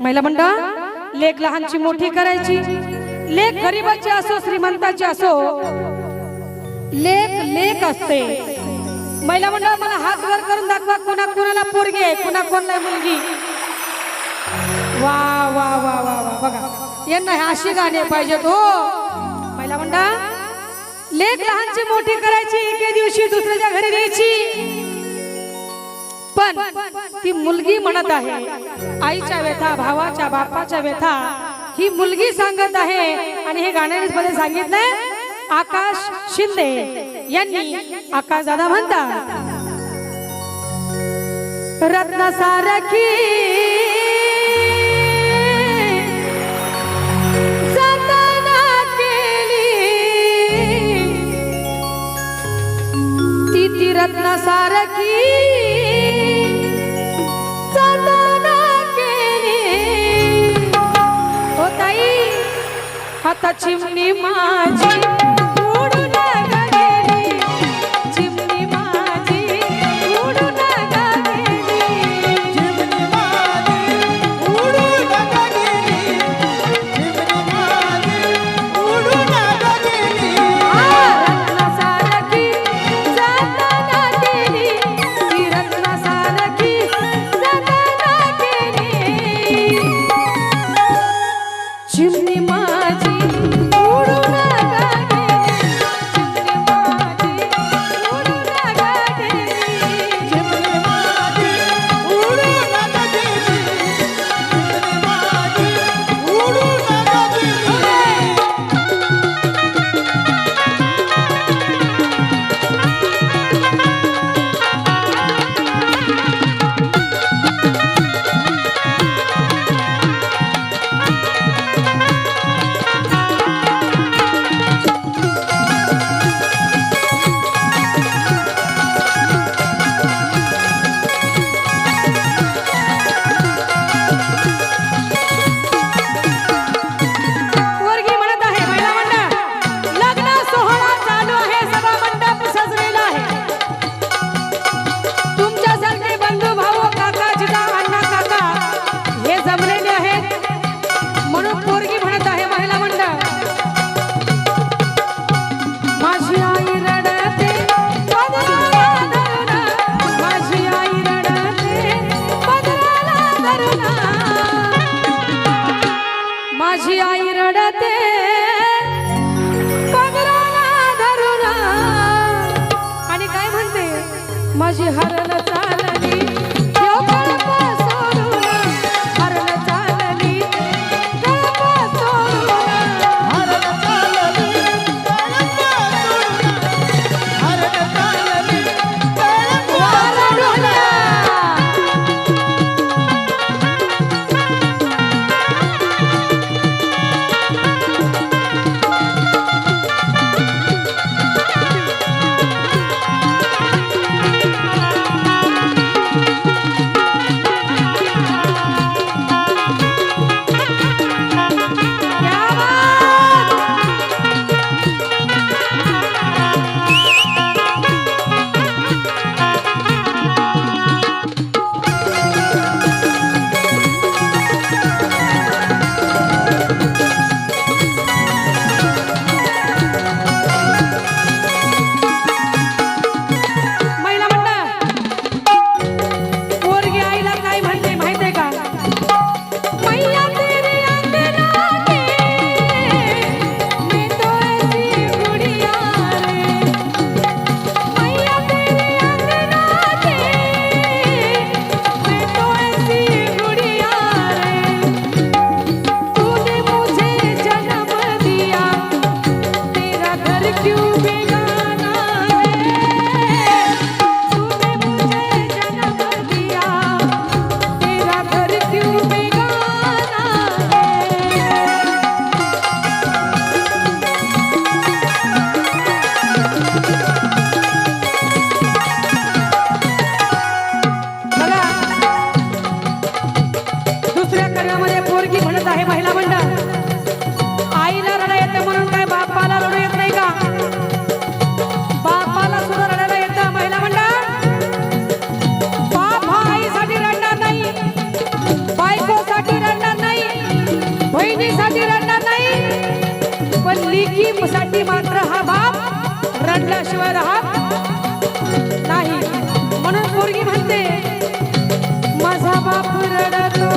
महिला मंडळ लेख लहानची मोठी करायची. लेख गरीबाची असो श्रीमंताची असो लेख लेख असते. महिला मंडळ मला हात वर करून दाखवा कोणा कोणाला पोरगी आहे कोणा कोणाला मुलगी. वा वा वा वा वा बघा. यांना अशी गाणे पाहिजेत हो. महिला मंडळ लेख लहानची मोठी करायची एके दिवशी दुसऱ्याच्या घरी द्यायची पण ती मुलगी म्हणत आहे आईच्या व्यथा भावाच्या बापाच्या व्यथा ही मुलगी सांगत आहे आणि हे गाण्यामध्ये सांगितलंय आकाश शिंदे यांनी आकाश दादा म्हणतात. ती रत्न सारखी आता चिमणी माझी. माझी हरण चालली. मुलीसाठी मात्र हा बाप रडल्याशिवाय राहत नाही. म्हणून पोरगी म्हणते माझा बाप रडतो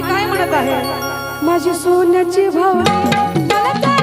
काय म्हणत आहे? माझी सोन्याची भावना.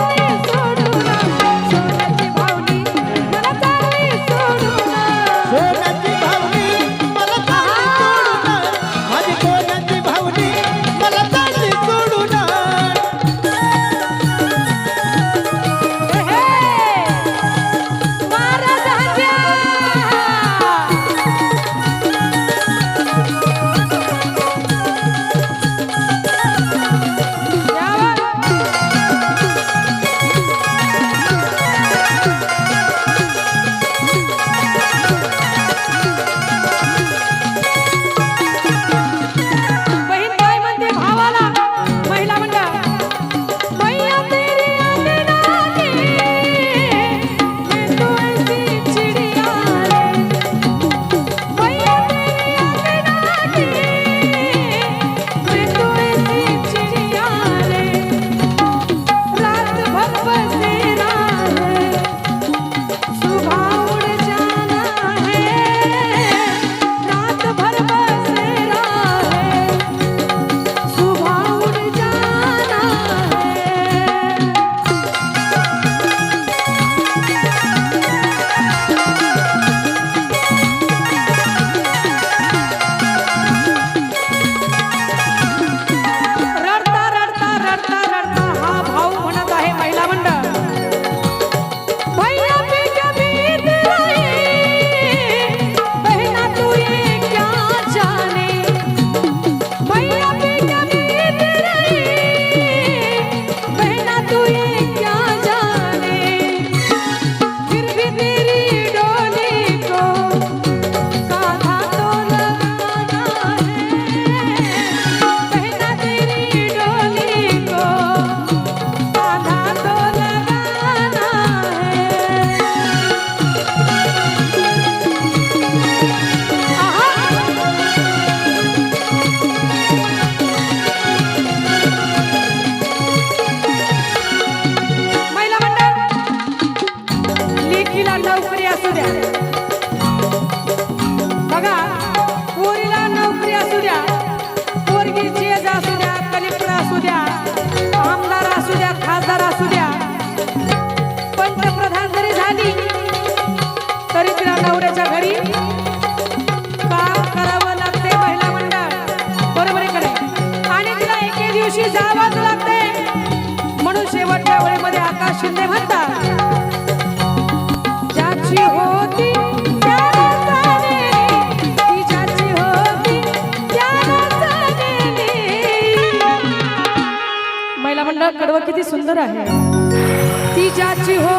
शिंदे म्हणतात ज्याची होती महिला मंडळ कडवं किती सुंदर आहे. ती ज्याची हो